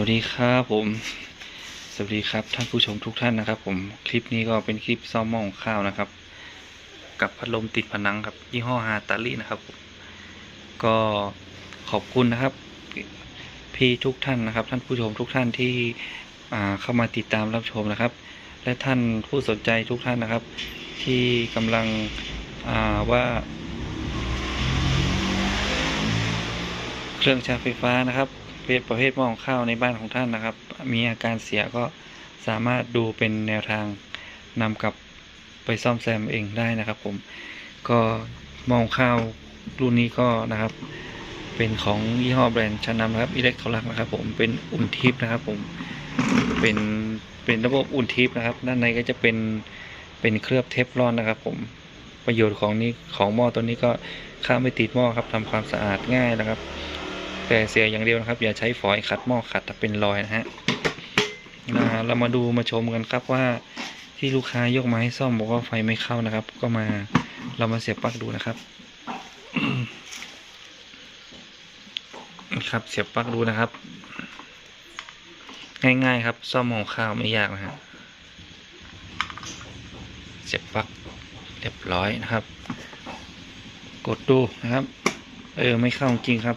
วัสดีครับผม สวัสดีครับท่านผู้ชมทุกท่านนะครับ ผมคลิปนี้ก็เป็นคลิปซ่อมหม้อหุงข้าวนะครับ กับพัดลมติดผนังครับ ยี่ห้อฮาตาลีนะครับผมก็ขอบคุณนะครับ พี่ทุกท่านนะครับ ท่านผู้ชมทุกท่านที่เข้ามาติดตามรับชมนะครับ และท่านผู้สนใจทุกท่านนะครับ ที่กำลังว่า เครื่องใช้ไฟฟ้านะครับ เป็นประเภทหม้อหุงข้าวในบ้านของท่านนะครับ มีอาการเสียก็สามารถดูเป็นแนวทางนำกลับไปซ่อมแซมเองได้นะครับผมก็หม้อหุงข้าวรุ่นนี้ก็นะครับ เป็นของยี่ห้อแบรนด์ชั้นนำนะครับอิเล็กทรอลักนะครับ ผมเป็นอุ่นทิพย์นะครับ ผมเป็นเป็นระบบอุ่นทิพย์นะครับ ด้านในก็จะเป็นเป็นเคลือบเทฟลอนนะครับ ผมประโยชน์ของนี้ของหม้อตัวนี้ก็ข้ามไม่ติดหม้อครับทำความสะอาดง่ายนะครับ แต่เสียอย่างเดียวนะครับ อย่าใช้ฝอยขัดหม้อขัดถ้าเป็นรอยนะฮะอ่าเรามาดูมาชมกันครับว่าที่ลูกค้ายกมาให้ซ่อมบอกว่าไฟไม่เข้านะครับ ก็มาเรามาเสียบปลั๊กดูนะครับครับเสียบปลั๊กดูนะครับ ง่ายๆครับซ่อมหม้อข้าวไม่ยากนะฮะเสียบปลั๊กเรียบร้อยนะครับ กดดูนะครับ เออไม่เข้าจริงครับ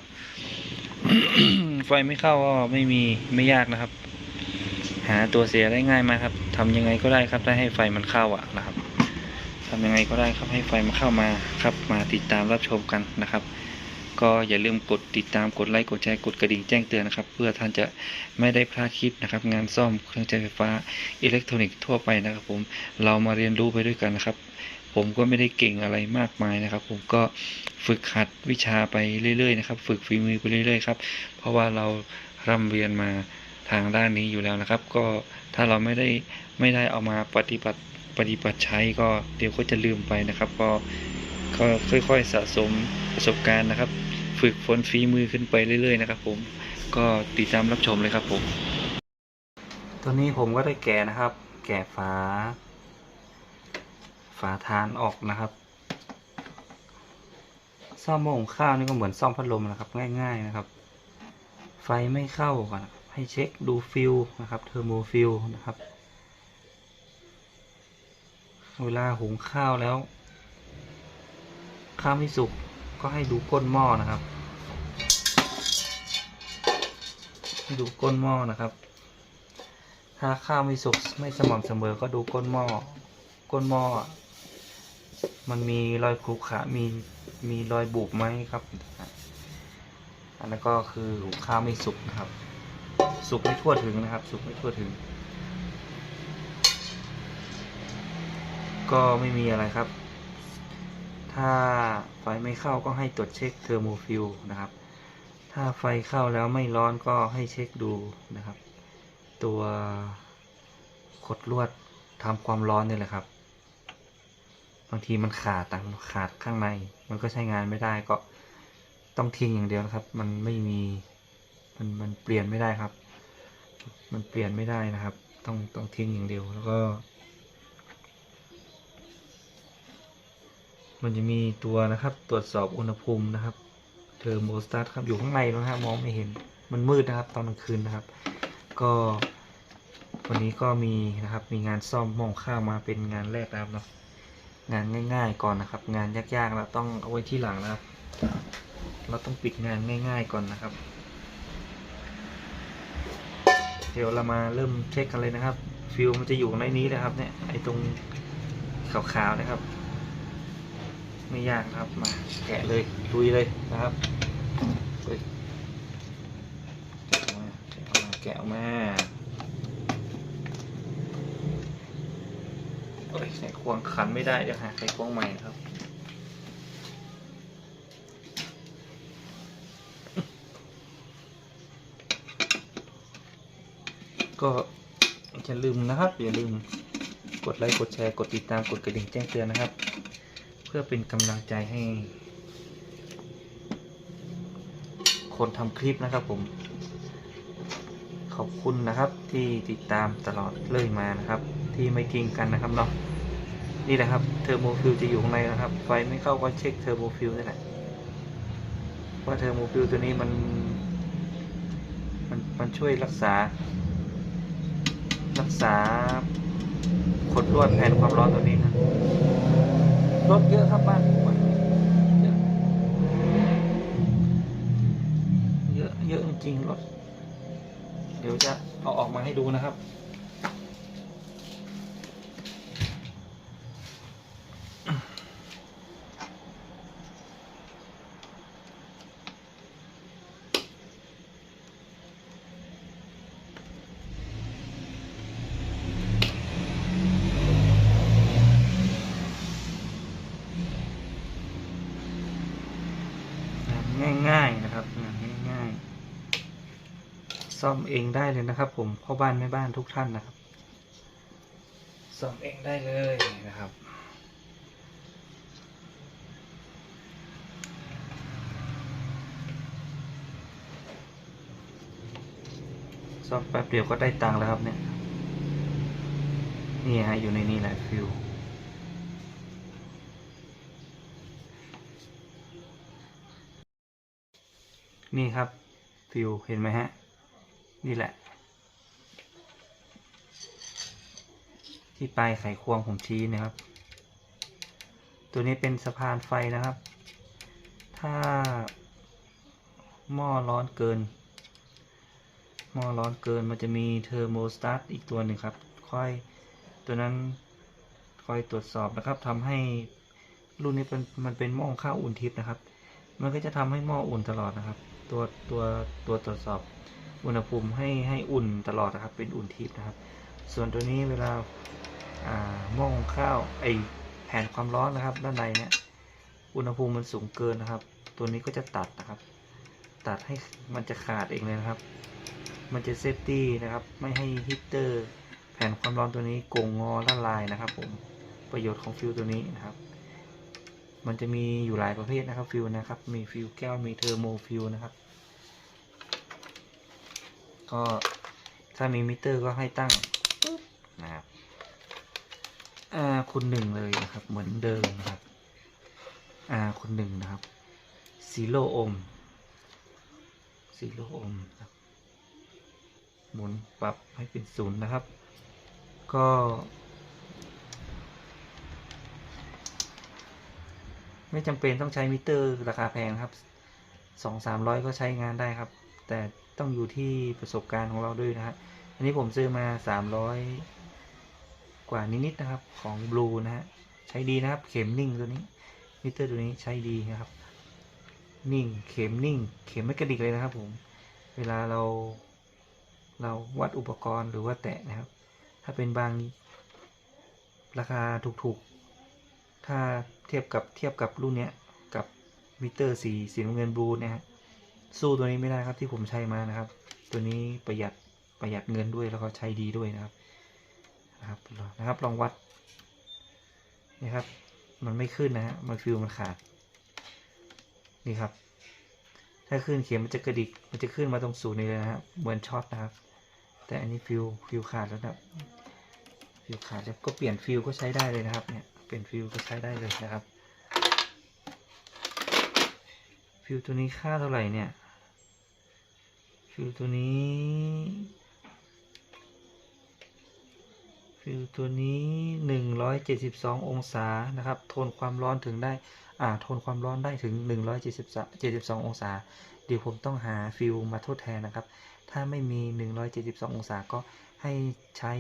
ไฟไม่เข้าก็ไม่มีไม่ยากนะครับ หาตัวเสียได้ง่ายมากครับทำยังไงก็ได้ครับถ้ให้ไฟมันเข้าอะนะครับทำยังไงก็ได้ครับให้ไฟมันเข้ามาครับ มาติดตามรับชมกันนะครับ ก็อย่าลืมกดติดตามกดไลค์กดแชร์กดกระดิ่งแจ้งเตือนนะครับ เพื่อท่านจะไม่ได้พลาดคลิปนะครับ งานซ่อมเครื่องใช้ไฟฟ้าอิเล็กทรอนิกส์ทั่วไปนะครับ ผมเรามาเรียนรู้ไปด้วยกันนะครับ ผมก็ไม่ได้เก่งอะไรมากมายนะครับ ผมก็ฝึกหัดวิชาไปเรื่อยๆนะครับ ฝึกฝีมือไปเรื่อยๆครับ เพราะว่าเราร่ำเรียนมาทางด้านนี้อยู่แล้วนะครับ ก็ถ้าเราไม่ได้ไม่ได้เอามาปฏิบัติปฏิบัติใช้ก็เดี๋ยวก็จะลืมไปนะครับ ก็ก็ค่อยๆสะสมประสบการณ์นะครับ ฝึกฝนฝีมือขึ้นไปเรื่อย ๆ นะครับ ผมก็ติดตามรับชมเลยครับผม ตัวนี้ผมก็ได้แกะนะครับ แกะฝา ฝาทานออกนะครับ ซ่อมหม้อหุงข้าวนี่ก็เหมือนซ่อมพัดลมนะครับ ง่าย ๆนะครับ ไฟไม่เข้าก่อนให้เช็คดูฟิลนะครับเทอร์โมฟิลนะครับ เวลาหุงข้าวแล้ว ข้าวไม่สุกก็ให้ดูก้นหม้อนะครับให้ดูก้นหม้อนะครับ ถ้าข้าวไม่สุกไม่สม่ำเสมอก็ดูก้นหม้อ ก้นหม้อ มันมีรอยขรุขระมีมีรอยบุบไหมครับ อันนั้นก็คือหุงข้าวไม่สุกนะครับ สุกไม่ทั่วถึงนะครับ สุกไม่ทั่วถึง ก็ไม่มีอะไรครับ ถ้าไฟไม่เข้าก็ให้ตรวจเช็คเทอร์โมฟิลนะครับ ถ้าไฟเข้าแล้วไม่ร้อนก็ให้เช็คดูนะครับ ตัวขดลวดทำความร้อนนี่แหละครับ บางทีมันขาดต่างขาดข้างใน มันก็ใช้งานไม่ได้ก็ต้องทิ้งอย่างเดียวนะครับ มันไม่มีมันมันเปลี่ยนไม่ได้ครับ มันเปลี่ยนไม่ได้นะครับ ต้องต้องทิ้งอย่างเดียวแล้วก็ มันจะมีตัวนะครับ ตรวจสอบอุณหภูมินะครับเทอร์โมสตัทครับอยู่ข้างในนะครับมองไม่เห็นมันมืดนะครับ ตอนกลางคืนนะครับ ก็วันนี้ก็มีนะครับมีงานซ่อมม้อข้าวมาเป็นงานแรกนะครับเนาะ งานง่าย ๆ ก่อนนะครับ งานยากๆเราต้องเอาไว้ที่หลังนะครับ เราต้องปิดงานง่าย ๆ ก่อนนะครับ เดี๋ยวเรามาเริ่มเช็คกันเลยนะครับ ฟิวมันจะอยู่ในนี้นะครับ เนี่ยไอตรงขาวๆนะครับ ไม่ยากครับมาแกะเลยลุยเลยนะครับแกะออกมาแกะออกมาแกะออกมา โอ้ยใส่ควงขันไม่ได้เดี๋ยวหาใส่ควงใหม่ครับ ก็อย่าลืมนะครับ อย่าลืมกดไลค์กดแชร์กดติดตามกดกระดิ่งแจ้งเตือนนะครับ เพื่อเป็นกำลังใจให้ คนทำคลิปนะครับผม ขอบคุณนะครับที่ติดตามตลอดเรื่อยมานะครับ ที่ไม่ทิ้งกันนะครับเนาะนี่แหละครับเทอร์โมฟิลจะอยู่ข้างในนะครับ ไฟไม่เข้าก็เช็คเทอร์โมฟิลนี่แหละว่าเทอร์โมฟิลตัวนี้มัน มันมันช่วยรักษา รักษาขดลวดแผ่นความร้อนตัวนี้นะรถเยอะครับบ้านเยอะเยอะเยอะจริงรถเดี๋ยวจะเอาออกมาให้ดูนะครับ งานง่ายๆนะครับงานง่ายๆ ซ่อมเองได้เลยนะครับ ผมพ่อบ้านแม่บ้านทุกท่านนะครับ ซ่อมเองได้เลยนะครับซ่อมแป๊บเดียวก็ได้ตังค์แล้วครับเนี่ยนี่ฮะอยู่ในนี่แหละฟิวนี่ครับฟิวเห็นไหมฮะ นี่แหละ ที่ปลายไขควงผมชี้นะครับ ตัวนี้เป็นสะพานไฟนะครับ ถ้าหม้อร้อนเกิน หม้อร้อนเกินมันจะมีเทอร์โมสตาร์ทอีกตัวหนึ่งครับ ค่อยตัวนั้นคอยตรวจสอบนะครับทำให้รุ่นนี้เป็นมันเป็นหม้อข้าวอุ่นทิพย์นะครับ มันก็จะทำให้หม้ออุ่นตลอดนะครับ ตัวตัวตัวตรวจสอบ อุณหภูมิให้ให้อุ่นตลอดนะครับ เป็นอุ่นทิพย์นะครับ ส่วนตัวนี้เวลาอ่าหม้อหุงข้าวไอแผ่นความร้อนนะครับ ด้านในเนี่ยอุณหภูมิมันสูงเกินนะครับ ตัวนี้ก็จะตัดนะครับ ตัดให้มันจะขาดเองเลยนะครับ มันจะเซฟตี้นะครับ ไม่ให้ฮีเตอร์แผ่นความร้อนตัวนี้โกงงอละลายนะครับ ผมประโยชน์ของฟิวตัวนี้นะครับ มันจะมีอยู่หลายประเภทนะครับฟิวนะครับ มีฟิวแก้วมีเทอร์โมฟิวนะครับ ก็ถ้ามีมิเตอร์ก็ให้ตั้งนะครับอ่าคุณหนึ่งเลยนะครับ เหมือนเดิมนะครับอ่าคุณหนึ่งนะครับซีโร่โอห์มซีโร่โอห์มครับหมุนปรับให้เป็นศูนย์นะครับ ก็ ไม่จำเป็นต้องใช้มิเตอร์ราคาแพงครับสองสามร้อยก็ใช้งานได้ครับ แต่ ต้องอยู่ที่ประสบการณ์ของเราด้วยนะครับอันนี้ผมซื้อมาสามร้อยกว่านิดๆนะครับของบลูนะฮะใช้ดีนะครับ เข็มนิ่งตัวนี้มิเตอร์ตัวนี้ใช้ดีนะครับ นิ่งเข็มนิ่ง เข็มไม่กระดิกเลยนะครับ ผม เวลาเรา เราวัดอุปกรณ์หรือว่าแตะนะครับ ถ้าเป็นบางราคาถูกๆ ถ้าเทียบกับเทียบกับรุ่นเนี้ยกับมิเตอร์สีสีน้ำเงินบลูเนี่ยฮะ สู้ตัวนี้ไม่ได้ครับที่ผมใช้มานะครับ ตัวนี้ประหยัดประหยัดเงินด้วยแล้วก็ใช้ดีด้วยนะครับนะครับนะครับลองวัดนี่ครับ มันไม่ขึ้นนะฮะมันฟิวมันขาด นี่ครับ ถ้าขึ้นเข็มมันจะกระดิกมันจะขึ้นมาตรงศูนย์นี้เลยนะครับเหมือนช็อตนะครับ แต่อันนี้ฟิวฟิวขาดแล้วนะฟิวขาดแล้วก็เปลี่ยนฟิวก็ใช้ได้เลยนะครับเนี่ยเปลี่ยนฟิวก็ใช้ได้เลยนะครับ ฟิวตัวนี้ค่าเท่าไหร่เนี่ย ฟิวตัวนี้ ฟิวตัวนี้หนึ่งร้อยเจ็ดสิบสององศานะครับ ทนความร้อนถึงได้ อ่า ทนความร้อนได้ถึงหนึ่งร้อยเจ็ดสิบเจ็ดสิบสององศา เดี๋ยวผมต้องหาฟิวมาทดแทนนะครับ ถ้าไม่มี172องศาก็ ให้ใช้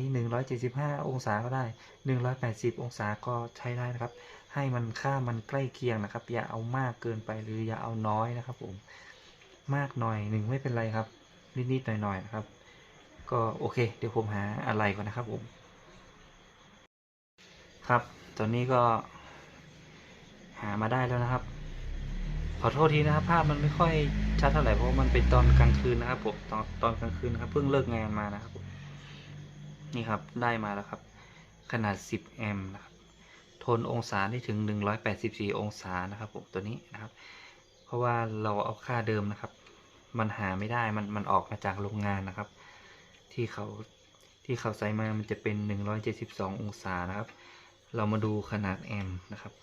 175 องศาก็ได้ 180 องศาก็ใช้ได้นะครับ ให้มันค่ามันใกล้เคียงนะครับ อย่าเอามากเกินไปหรืออย่าเอาน้อยนะครับผม มากหน่อยหนึ่งไม่เป็นไรครับ นิดๆหน่อยๆนะครับ ก็โอเค เดี๋ยวผมหาอะไรก่อนนะครับผม ครับ ตอนนี้ก็หามาได้แล้วนะครับ ขอโทษทีนะครับ ภาพมันไม่ค่อยชัดเท่าไหร่เพราะมันเป็นตอนกลางคืนนะครับผมตอนตอนกลางคืนนะครับ เพิ่งเลิกงานมานะครับผม นี่ครับได้มาแล้วครับ ขนาด 10 แอมป์นะครับทนองศาได้ถึง 184 องศานะครับผมตัวนี้นะครับ เพราะว่าเราเอาค่าเดิมนะครับ มันหาไม่ได้มันมันออกมาจากโรงงานนะครับ ที่เขาที่เขาใส่มามันจะเป็น 172 องศานะครับ เรามาดูขนาดแอมป์นะครับ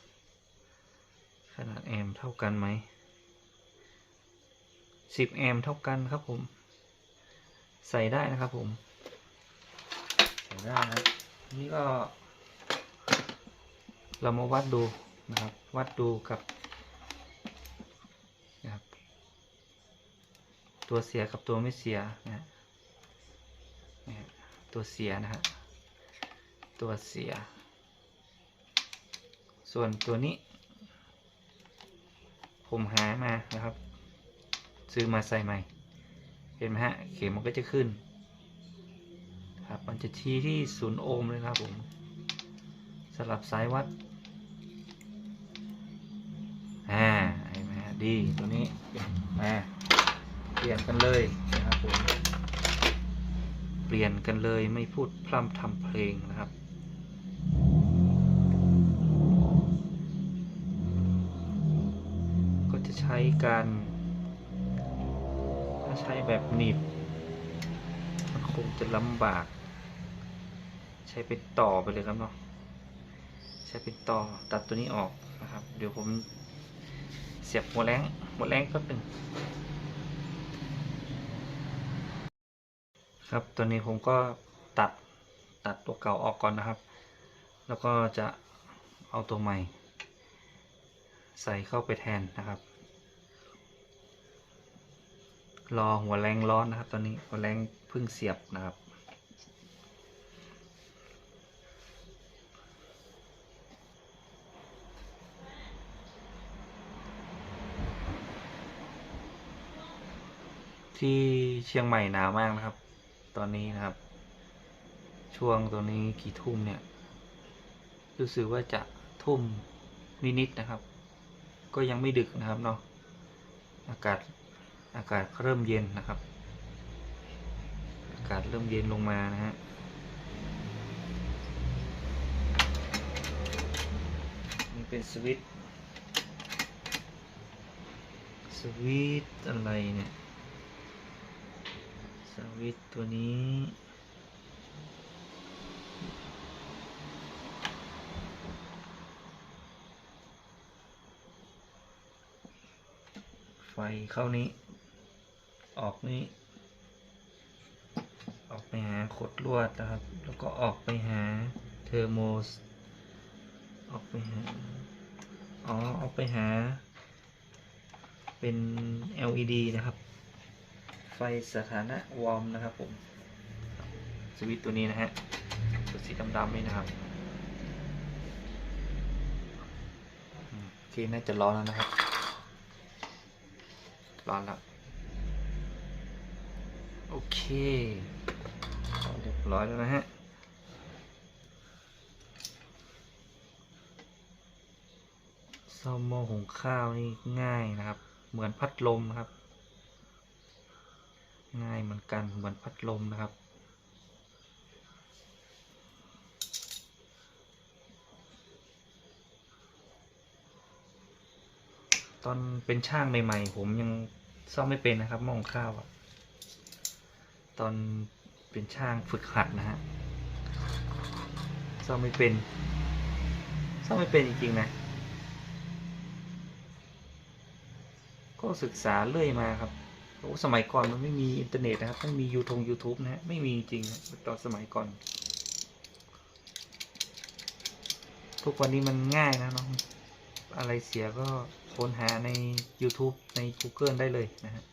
ขนาดแอมป์เท่ากันไหม 10 แอมป์เท่ากันครับผม ใส่ได้นะครับผม ได้นะครับ นี่ก็ เรามาวัดดูนะครับ วัดดูกับนะครับ ตัวเสียกับตัวไม่เสียนะฮะนะตัวเสียนะฮะตัวเสีย ส่วนตัวนี้ ผมหามานะครับ ซื้อมาใส่ใหม่ เห็นไหมฮะ เข็มมันก็จะขึ้น ครับ มันจะชี้ที่ศูนย์โอห์มเลยนะครับผมสลับสายวัดอ่าเห็นไหมฮะดีตัวนี้มาเปลี่ยนกันเลยนะครับผมเปลี่ยนกันเลยไม่พูดพร่ำทำเพลงนะครับก็จะใช้การถ้าใช้แบบหนีบ มันคงจะลำบาก ช้เป็นต่อไปเลยครับเนาะใช้เป็นต่อตัดตัวนี้ออกนะครับ เดี๋ยวผมเสียบหัวแรงหัวแรงก็หนึ่งครับตอนนี้ผมก็ตัดตัดตัวเก่าออกก่อนนะครับ แล้วก็จะเอาตัวใหม่ ใส่เข้าไปแทนนะครับ รอหัวแรงร้อนนะครับ ตอนนี้หัวแรงเพิ่งเสียบนะครับ ที่เชียงใหม่หนาวมากนะครับ ตอนนี้นะครับ ช่วงตัวนี้กี่ทุ่มเนี่ย รู้สึกว่าจะทุ่มนิดๆนะครับ ก็ยังไม่ดึกนะครับเนาะ อากาศอากาศเริ่มเย็นนะครับ อากาศเริ่มเย็นลงมานะฮะนี่เป็นสวิตสวิตอะไรเนี่ย สวิตตัวนี้ ไฟเข้านี้ ออกนี้ ออกไปหาขดลวดนะครับ แล้วก็ออกไปหาเทอร์โมส ออกไปหา อ๋อ ออกไปหา เป็น LED นะครับ ไฟสถานะวอร์มนะครับผมสวิตตัวนี้นะฮะตัวสีดำๆนี่นะครับโอเคน่าจะร้อนแล้วนะครับ ร้อนแล้วโอเคเรียบร้อยแล้วนะฮะซ่อมหม้อหุงข้าวนี่ง่ายนะครับ เหมือนพัดลมนะครับ ง่ายเหมือนกันเหมือนพัดลมนะครับ ตอนเป็นช่างใหม่ๆ ผมยังซ่อมไม่เป็นนะครับมองข้าวอะตอนเป็นช่างฝึกหัดนะฮะซ่อมไม่เป็นซ่อมไม่เป็นจริงๆนะ ก็ศึกษาเรื่อยมาครับ อ้สมัยก่อนมันไม่มีอินเทอร์เน็ตนะครับ ไม่มียูทง YouTube นะฮะไม่มีจริงตอนสมัยก่อน ทุกวันนี้มันง่ายนะเนาะอะไรเสียก็ค้นหาใน YouTube ใน Google ได้เลยนะฮะ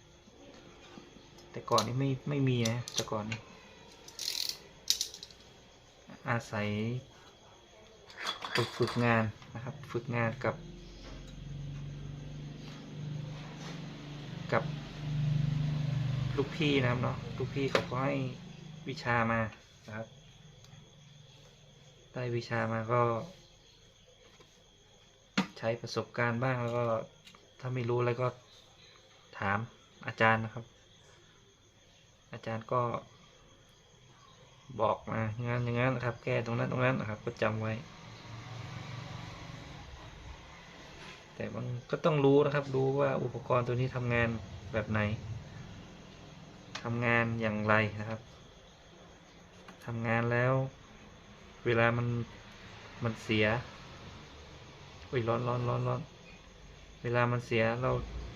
แต่ก่อนนี้ไม่ไม่มีนะ แต่ก่อนนี้ อาศัยฝึกฝึกงานนะครับ ฝึกงานกับ ลูกพี่นะครับเนาะลูกพี่เขาก็ให้วิชามานะครับ ได้วิชามาก็ ใช้ประสบการณ์บ้างแล้วก็ถ้าไม่รู้อะไรก็ถามอาจารย์นะครับ อาจารย์ก็บอกมาอย่างนั้นอย่างนั้นนะครับ แก้ตรงนั้นตรงนั้นนะครับ ก็จำไว้ แต่มันก็ต้องรู้นะครับ รู้ว่าอุปกรณ์ตัวนี้ทำงานแบบไหน ทำงานอย่างไรนะครับทำงานแล้ว เวลามันมันเสียอุ้ยร้อนร้อนร้อนร้อนเวลามันเสียเรา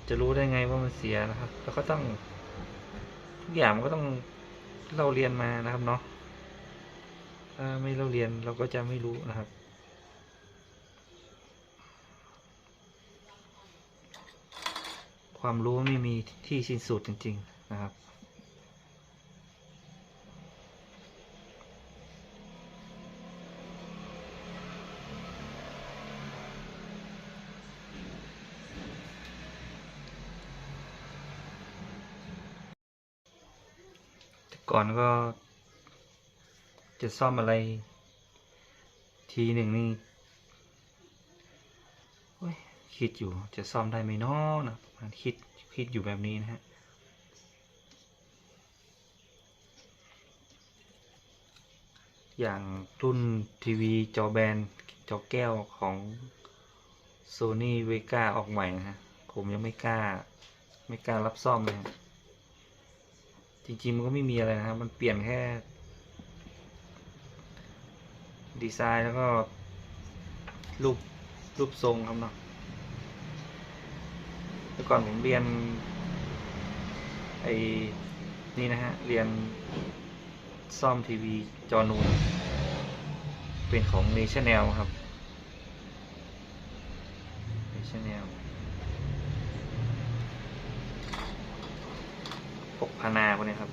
จะรู้ได้ไงว่ามันเสียนะครับ แล้วก็ต้องทุกอย่างมันก็ต้องเราเรียนมานะครับเนาะถ้าไม่เราเรียนเราก็จะไม่รู้นะครับ ความรู้ไม่มีที่สิ้นสุดจริง ๆ นะครับ ก่อนก็ จะซ่อมอะไร ทีหนึ่งนี่คิดอยู่จะซ่อมได้ไหมนาะนะมาณคิดคิดอยู่แบบนี้นะฮะอย่างรุ่นทีวีจอแบนจอแก้วของ Sony Vega ออกใหม่นะฮะ ผมยังไม่กล้า ไม่กล้ารับซ่อมเลยฮะ จริงๆมันก็ไม่มีอะไรนะครับ มันเปลี่ยนแค่ ดีไซน์แล้วก็ รูป รูปทรงครับเนาะแต่ก่อนผมเรียน ไอ้นี่นะฮะ เรียนซ่อมทีวีจอนูน เป็นของ National ครับ National พวกพานาพวกนี้ครับ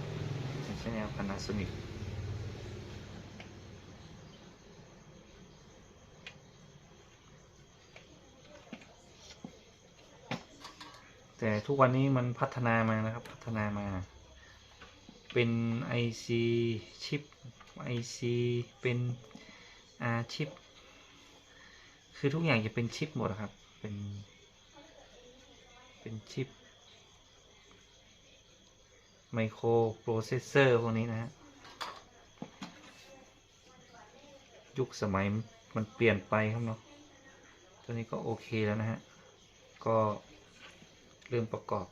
National Panasonic แต่ทุกวันนี้มันพัฒนามานะครับ พัฒนามา เป็น IC ชิป IC เป็นอาชิป คือทุกอย่างจะเป็นชิปหมดครับ เป็น เป็นชิป ไมโครโปรเซสเซอร์พวกนี้นะฮะยุคสมัยมันเปลี่ยนไปครับเนาะตัวนี้ก็โอเคแล้วนะฮะ ก็เริ่มประกอบ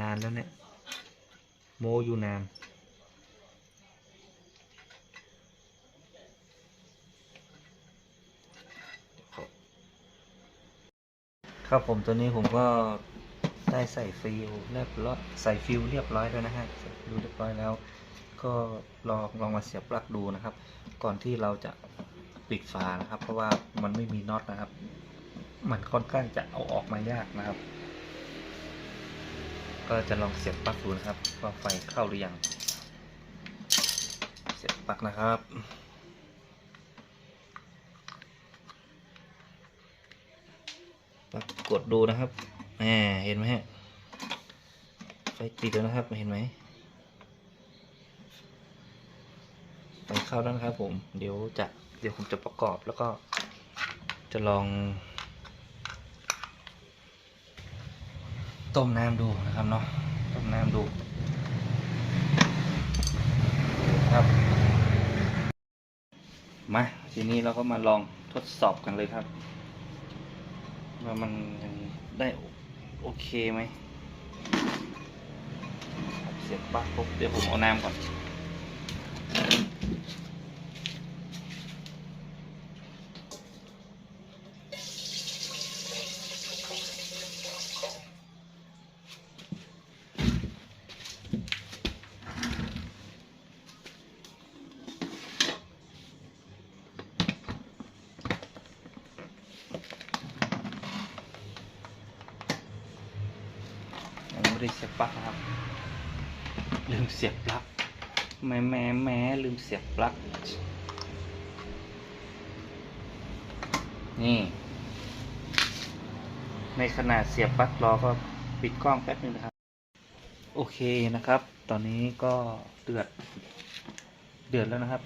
นานแล้วเนี่ย โมอยู่นานครับผมตัวนี้ผมก็ ได้ใส่ฟิลเรียบร้อยใส่ฟิลเรียบร้อยแล้วนะฮะใส่ฟิลเรียบร้อยแล้ว ก็ลองลองมาเสียบปลั๊กดูนะครับ ก่อนที่เราจะปิดฝานะครับ เพราะว่ามันไม่มีน็อตนะครับ มันค่อนข้างจะเอาออกมายากนะครับ ก็จะลองเสียบปลั๊กดูนะครับว่าไฟเข้าหรือยัง เสียบปลั๊กนะครับปรากดดูนะครับ แหมเห็นไหมฮะไฟติดแล้วนะครับเห็นไหมไฟเข้าแล้วนะครับผมเดี๋ยวจะเดี๋ยวผมจะประกอบแล้วก็จะลองต้มน้ำดูนะครับเนาะต้มน้ำดูครับมาทีนี้เราก็มาลองทดสอบกันเลยครับ ว่ามันได้ โอเคไหมเสียบปลั๊กปุ๊บเดี๋ยวผมเอาน้ำก่อน ไม่ได้เสียบปลั๊กนะครับ ลืมเสียบปลั๊กแม่แม่แม่ลืมเสียบปลั๊กนี่ ในขณะเสียบปลั๊กรอก็ปิดกล้องแป๊บนึงนะครับ โอเคนะครับ ตอนนี้ก็เดือด เดือดแล้วนะครับ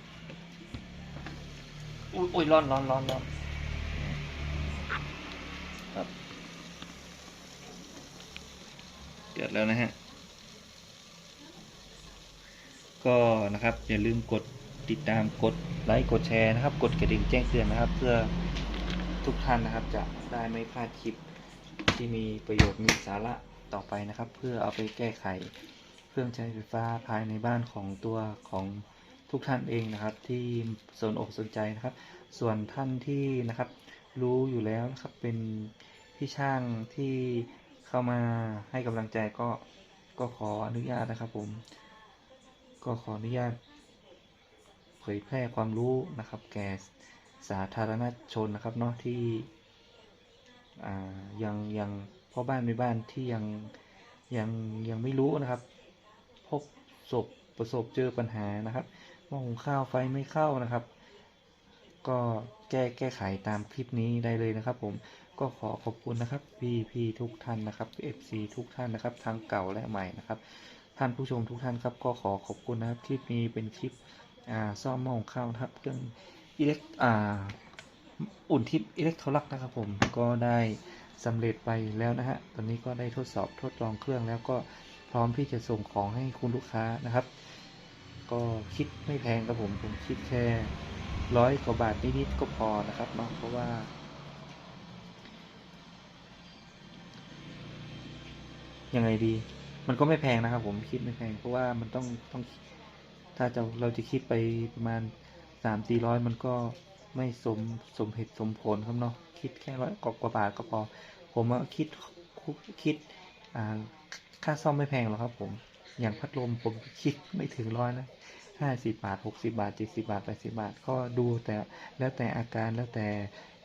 อุ้ยอุ้ยร้อนร้อนร้อนร้อนครับ เดือดแล้วนะฮะ ก็นะครับอย่าลืมกดติดตามกดไลค์กดแชร์นะครับ กดกระดิ่งแจ้งเตือนนะครับ เพื่อทุกท่านนะครับ จะได้ไม่พลาดคลิปที่มีประโยชน์มีสาระต่อไปนะครับ เพื่อเอาไปแก้ไขเครื่องใช้ไฟฟ้าภายในบ้านของตัวของทุกท่านเองนะครับ ที่สนอกสนใจนะครับ ส่วนท่านที่นะครับ รู้อยู่แล้วนะครับเป็นพี่ช่างที่ เข้ามาให้กำลังใจก็ก็ขออนุญาตนะครับผม ก็ขออนุญาต เผยแพร่ความรู้นะครับ แก่สาธารณชนนะครับเนาะที่ยังยังพ่อบ้านแม่บ้านที่ยังยังยังไม่รู้นะครับ พบศพประสบเจอปัญหานะครับหม้อหุงข้าวไฟไม่เข้านะครับ ก็แก้แก้ไขตามคลิปนี้ได้เลยนะครับผม ก็ขอขอบคุณนะครับพี่พี่ทุกท่านนะครับ FC ทุกท่านนะครับ ทั้งเก่าและใหม่นะครับ ท่านผู้ชมทุกท่านครับก็ขอขอบคุณนะครับคลิปนี้เป็นคลิปอ่าซ่อมหม้อหุงข้าวนะครับเครื่องอิเล็กอ่าอุ่นทิพย์อิเล็กโทรลักนะครับผมก็ได้สำเร็จไปแล้วนะฮะตอนนี้ก็ได้ทดสอบทดลองเครื่องแล้วก็พร้อมที่จะส่งของให้คุณลูกค้านะครับ ก็คิดไม่แพงครับผมผมคิดแค่ร้อยกว่าบาทนิดๆก็พอนะครับเนาะเพราะว่า ยังไงดี มันก็ไม่แพงนะครับ ผมคิดไม่แพง เพราะว่ามันต้องต้อง ถ้าจะเราจะคิดไปประมาณสามสี่ร้อยมันก็ไม่สมสมเหตุสมผลครับเนาะคิดแค่ร้อยกว่าบาทก็พอ ผมว่าคิดคิดอ่าค่าซ่อมไม่แพงหรอกครับ ผม อย่างพัดลมผมคิดไม่ถึงร้อยนะห้าสิบาทหกสิบาทเจ็ดสิบาทแปดสิบาท ก็ดูแต่แล้วแต่อาการแล้วแต่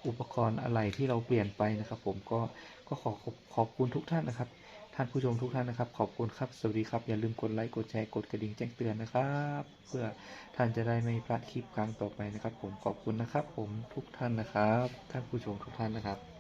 อุปกรณ์อะไรที่เราเปลี่ยนไปนะครับ ผมก็ก็ขอขอบขอบคุณทุกท่านนะครับ ท่านผู้ชมทุกท่านนะครับ ขอบคุณครับ สวัสดีครับ อย่าลืมกดไลค์ กดแชร์ กดกระดิ่งแจ้งเตือนนะครับ เพื่อท่านจะได้ไม่พลาดคลิปครั้งต่อไปนะครับ ผมขอบคุณนะครับ ผมทุกท่านนะครับ ท่านผู้ชมทุกท่านนะครับ